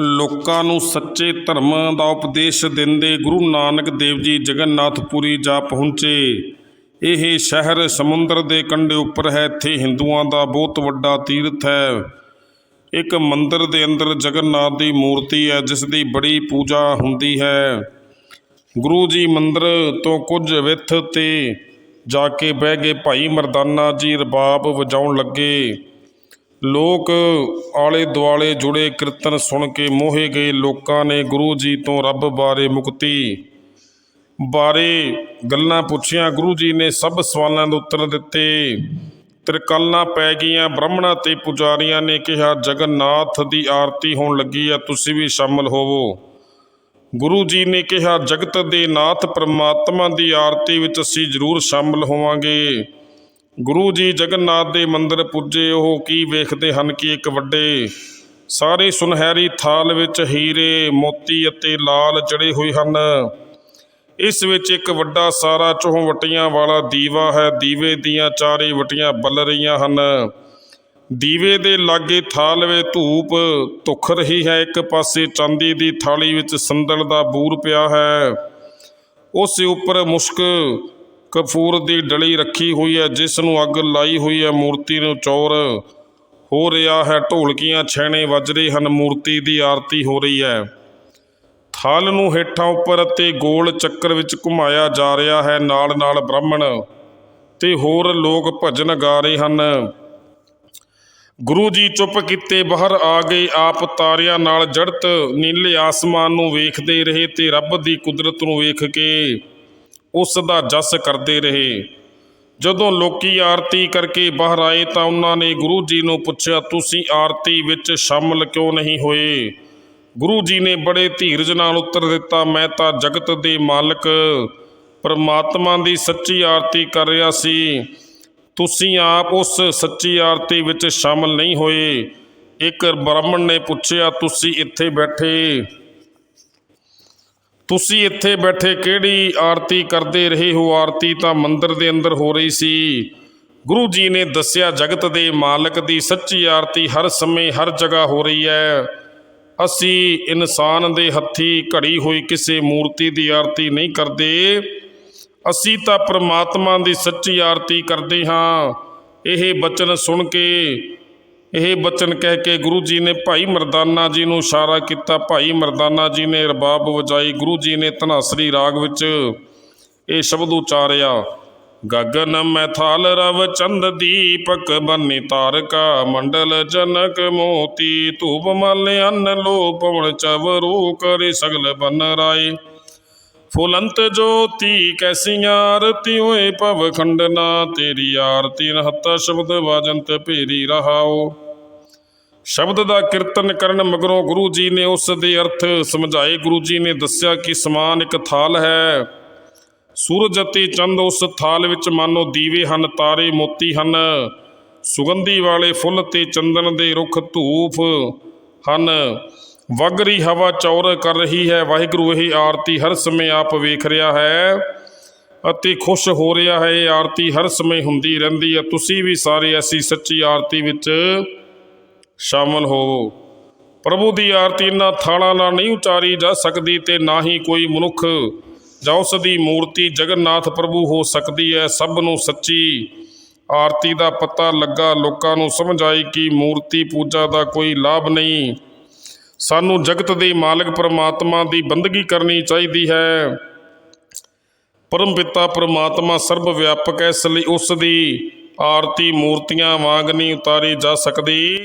ਲੋਕਾਂ ਨੂੰ ਸੱਚੇ ਧਰਮ ਦਾ ਉਪਦੇਸ਼ ਦਿੰਦੇ ਗੁਰੂ ਨਾਨਕ ਦੇਵ ਜੀ ਜਗਨਨਾਥਪੁਰੀ ਜਾ ਪਹੁੰਚੇ। ਇਹ ਸ਼ਹਿਰ ਸਮੁੰਦਰ ਦੇ ਕੰਢੇ ਉੱਪਰ ਹੈ, ਇੱਥੇ ਹਿੰਦੂਆਂ ਦਾ ਬਹੁਤ ਵੱਡਾ ਤੀਰਥ ਹੈ। ਇੱਕ ਮੰਦਿਰ ਦੇ ਅੰਦਰ ਜਗਨਨਾਥ ਦੀ ਮੂਰਤੀ ਹੈ, ਜਿਸ ਦੀ ਬੜੀ ਪੂਜਾ ਹੁੰਦੀ ਹੈ। ਗੁਰੂ ਜੀ ਮੰਦਿਰ ਤੋਂ ਕੁਝ ਵਿੱਥ ਤੇ ਜਾ ਕੇ ਬਹਿ ਗਏ। ਭਾਈ ਮਰਦਾਨਾ ਜੀ ਰਬਾਬ ਵਜਾਉਣ ਲੱਗੇ। ਲੋਕ ਆਲੇ ਦੁਆਲੇ ਜੁੜੇ ਕੀਰਤਨ ਸੁਣ ਕੇ ਮੋਹੇ ਗਏ। ਲੋਕਾਂ ਨੇ ਗੁਰੂ ਜੀ ਤੋਂ ਰੱਬ ਬਾਰੇ ਮੁਕਤੀ ਬਾਰੇ ਗੱਲਾਂ ਪੁੱਛੀਆਂ। ਗੁਰੂ ਜੀ ਨੇ ਸਭ ਸਵਾਲਾਂ ਦੇ ਉੱਤਰ ਦਿੱਤੇ। ਤ੍ਰਿਕਲਨਾ ਪੈ ਗਈਆਂ, ਬ੍ਰਾਹਮਣਾਂ ਤੇ ਪੁਜਾਰੀਆਂ ਨੇ ਕਿਹਾ, ਜਗਨਨਾਥ ਦੀ ਆਰਤੀ ਹੋਣ ਲੱਗੀ ਆ, ਤੁਸੀਂ ਵੀ ਸ਼ਾਮਲ ਹੋਵੋ। ਗੁਰੂ ਜੀ ਨੇ ਕਿਹਾ, ਜਗਤ ਦੇ ਨਾਥ ਪ੍ਰਮਾਤਮਾ ਦੀ ਆਰਤੀ ਵਿੱਚ ਅਸੀਂ ਜ਼ਰੂਰ ਸ਼ਾਮਲ ਹੋਵਾਂਗੇ। ਗੁਰੂ ਜੀ ਜਗਨਨਾਥ ਦੇ ਮੰਦਿਰ ਪੁੱਜੇ, ਉਹ ਕੀ ਵੇਖਦੇ ਹਨ ਕਿ ਇੱਕ ਵੱਡੇ ਸਾਰੇ ਸੁਨਹਿਰੀ ਥਾਲ ਵਿੱਚ ਹੀਰੇ, ਮੋਤੀ ਅਤੇ ਲਾਲ ਜੜੇ ਹੋਏ ਹਨ। ਇਸ ਵਿੱਚ ਇੱਕ ਵੱਡਾ ਸਾਰਾ ਚੌਵਟੀਆਂ ਵਾਲਾ ਦੀਵਾ ਹੈ। ਦੀਵੇ ਦੀਆਂ ਚਾਰੇ ਵਟੀਆਂ ਬਲ ਰਹੀਆਂ ਹਨ। ਦੀਵੇ ਦੇ ਲਾਗੇ ਥਾਲ ਵਿੱਚ ਧੂਪ ਧੁਖ ਰਹੀ ਹੈ। ਇੱਕ ਪਾਸੇ ਚਾਂਦੀ ਦੀ ਥਾਲੀ ਵਿੱਚ ਸੰਦਲ ਦਾ ਬੂਰ ਪਿਆ ਹੈ। ਉਸ ਉੱਪਰ ਮੁਸ਼ਕ ਕਫੂਰ ਦੀ ਡਲੀ ਰੱਖੀ ਹੋਈ ਹੈ, ਜਿਸ ਨੂੰ ਅੱਗ ਲਾਈ ਹੋਈ ਹੈ, ਮੂਰਤੀ ਨੂੰ ਚੌਰ ਹੋ ਰਿਹਾ ਹੈ। ਢੋਲਕੀਆਂ, ਛੈਣੇ ਵੱਜ ਰਹੇ ਹਨ, ਮੂਰਤੀ ਦੀ ਆਰਤੀ ਹੋ ਰਹੀ ਹੈ। ਥਲ ਨੂੰ ਹੇਠਾਂ ਉੱਪਰ ਅਤੇ ਗੋਲ ਚੱਕਰ ਵਿੱਚ ਘੁਮਾਇਆ ਜਾ ਰਿਹਾ ਹੈ। ਨਾਲ ਨਾਲ ਬ੍ਰਾਹਮਣ ਤੇ ਹੋਰ ਲੋਕ ਭਜਨ ਗਾ ਰਹੇ ਹਨ। ਗੁਰੂ ਜੀ ਚੁੱਪ ਕੀਤੇ, ਬਾਹਰ ਆ ਗਏ। ਆਪ ਤਾਰਿਆਂ ਨਾਲ ਜੜਤ, ਨੀਲੇ ਆਸਮਾਨ ਨੂੰ ਵੇਖਦੇ ਰਹੇ ਤੇ ਰੱਬ ਦੀ ਕੁਦਰਤ ਨੂੰ ਵੇਖ ਕੇ ਉਸ ਦਾ ਜਸ ਕਰਦੇ ਰਹੇ। ਜਦੋਂ ਲੋਕੀ ਆਰਤੀ ਕਰਕੇ ਬਾਹਰ ਆਏ ਤਾਂ ਉਹਨਾਂ ਨੇ ਗੁਰੂ ਜੀ ਨੂੰ ਪੁੱਛਿਆ, ਤੁਸੀਂ ਆਰਤੀ ਵਿੱਚ ਸ਼ਾਮਲ ਕਿਉਂ ਨਹੀਂ ਹੋਏ? ਗੁਰੂ ਜੀ ਨੇ ਬੜੇ ਧੀਰਜ ਨਾਲ ਉੱਤਰ ਦਿੱਤਾ, ਮੈਂ ਤਾਂ ਜਗਤ ਦੇ ਮਾਲਕ, ਪਰਮਾਤਮਾ ਦੀ ਸੱਚੀ ਆਰਤੀ ਕਰ ਰਿਹਾ ਸੀ। ਤੁਸੀਂ ਆਪ ਉਸ ਸੱਚੀ ਆਰਤੀ ਵਿੱਚ ਸ਼ਾਮਲ ਨਹੀਂ ਹੋਏ। ਇੱਕ ਬ੍ਰਾਹਮਣ ਨੇ ਪੁੱਛਿਆ, ਤੁਸੀਂ ਇੱਥੇ ਬੈਠੇ ਤੁਸੀਂ ਇੱਥੇ ਬੈਠੇ ਕਿਹੜੀ ਆਰਤੀ ਕਰਦੇ ਰਹੇ ਹੋ? ਆਰਤੀ ਤਾਂ ਮੰਦਰ ਦੇ ਅੰਦਰ ਹੋ ਰਹੀ ਸੀ। ਗੁਰੂ ਜੀ ਨੇ ਦੱਸਿਆ, ਜਗਤ ਦੇ ਮਾਲਕ ਦੀ ਸੱਚੀ ਆਰਤੀ ਹਰ ਸਮੇਂ ਹਰ ਜਗ੍ਹਾ ਹੋ ਰਹੀ ਹੈ। ਅਸੀਂ ਇਨਸਾਨ ਦੇ ਹੱਥੀ ਘੜੀ ਹੋਈ ਕਿਸੇ ਮੂਰਤੀ ਦੀ ਆਰਤੀ ਨਹੀਂ ਕਰਦੇ। ਅਸੀਂ ਤਾਂ ਪ੍ਰਮਾਤਮਾ ਦੀ ਸੱਚੀ ਆਰਤੀ ਕਰਦੇ ਹਾਂ। ਇਹ ਬਚਨ ਸੁਣ ਕੇ ਇਹ ਬਚਨ ਕਹਿ ਕੇ ਗੁਰੂ ਜੀ ਨੇ ਭਾਈ ਮਰਦਾਨਾ ਜੀ ਨੂੰ ਇਸ਼ਾਰਾ ਕੀਤਾ। ਭਾਈ ਮਰਦਾਨਾ ਜੀ ਨੇ ਰਬਾਬ ਵਜਾਈ। ਗੁਰੂ ਜੀ ਨੇ ਧਨਾਸਰੀ ਰਾਗ ਵਿੱਚ ਇਹ ਸ਼ਬਦ ਉਚਾਰਿਆ, ਗਗਨ ਮੈਥਾਲ ਰਵ ਚੰਦ ਦੀਪਕ ਬੰਨੀ ਤਾਰਕਾ ਮੰਡਲ ਜਨਕ ਮੋਤੀ, ਧੂਪ ਮਲ ਅੰਨ ਲੋ ਪਵਨ ਚਵਰੂ ਕਰੇ ਸਗਲ ਬਨ ਰਾਏ। ਫੁਲੰਤ ਜੋਤੀ ਕੈਸੀਆਂ ਆਰਤੀ ਹੋਏ ਭਵ ਖੰਡਨਾ, ਤੇਰੀ ਆਰਤੀ ਨਹਤ ਸ਼ਬਦ ਵਾਜੰਤ ਭੇਰੀ ਰਹਾਓ। ਸ਼ਬਦ ਦਾ ਕੀਰਤਨ ਕਰਨ ਮਗਰੋਂ ਗੁਰੂ ਜੀ ਨੇ ਉਸ ਦੇ ਅਰਥ ਸਮਝਾਏ। ਗੁਰੂ ਜੀ ਨੇ ਦੱਸਿਆ ਕਿ ਸਮਾਨ ਇੱਕ ਥਾਲ ਹੈ। ਸੂਰਜ ਅਤੇ ਚੰਦ ਉਸ ਥਾਲ ਵਿੱਚ ਮਾਨੋ ਦੀਵੇ ਹਨ, ਤਾਰੇ ਮੋਤੀ ਹਨ। ਸੁਗੰਧੀ ਵਾਲੇ ਫੁੱਲ ਤੇ ਚੰਦਨ ਦੇ ਰੁੱਖ ਧੂਫ ਹਨ। ਵਗਰੀ ਹਵਾ ਚੌਰ ਕਰ ਰਹੀ ਹੈ। ਵਾਹਿਗੁਰੂ, ਇਹ ਆਰਤੀ ਹਰ ਸਮੇਂ ਆਪ ਵੇਖ ਰਿਹਾ ਹੈ ਅਤੇ ਖੁਸ਼ ਹੋ ਰਿਹਾ ਹੈ। ਇਹ ਆਰਤੀ ਹਰ ਸਮੇਂ ਹੁੰਦੀ ਰਹਿੰਦੀ ਹੈ। ਤੁਸੀਂ ਵੀ ਸਾਰੇ ਐਸੀ ਸੱਚੀ ਆਰਤੀ ਵਿੱਚ ਸ਼ਾਮਲ ਹੋਵੋ ਪ੍ਰਭੂ ਦੀ ਆਰਤੀ ਇਹਨਾਂ ਥਾਲਾਂ ਨਾਲ ਨਹੀਂ ਉਚਾਰੀ ਜਾ ਸਕਦੀ ਤੇ ਨਾ ਹੀ ਕੋਈ ਮਨੁੱਖ ਜਾਂ ਉਸ ਦੀ ਮੂਰਤੀ ਜਗਨਨਾਥ ਪ੍ਰਭੂ ਹੋ ਸਕਦੀ ਹੈ। ਸਭ ਨੂੰ ਸੱਚੀ ਆਰਤੀ ਦਾ ਪਤਾ ਲੱਗਾ, ਲੋਕਾਂ ਨੂੰ ਸਮਝ ਆਈ ਕਿ ਮੂਰਤੀ ਪੂਜਾ ਦਾ ਕੋਈ ਲਾਭ ਨਹੀਂ। ਸਾਨੂੰ ਜਗਤ ਦੇ ਮਾਲਕ ਪਰਮਾਤਮਾ ਦੀ ਬੰਦਗੀ ਕਰਨੀ ਚਾਹੀਦੀ ਹੈ। ਪਰਮ ਪਿਤਾ ਪਰਮਾਤਮਾ ਸਰਬ ਵਿਆਪਕ ਹੈ, ਇਸ ਲਈ ਉਸ ਦੀ ਆਰਤੀ ਮੂਰਤੀਆਂ ਵਾਂਗ ਨਹੀਂ ਉਤਾਰੀ ਜਾ ਸਕਦੀ।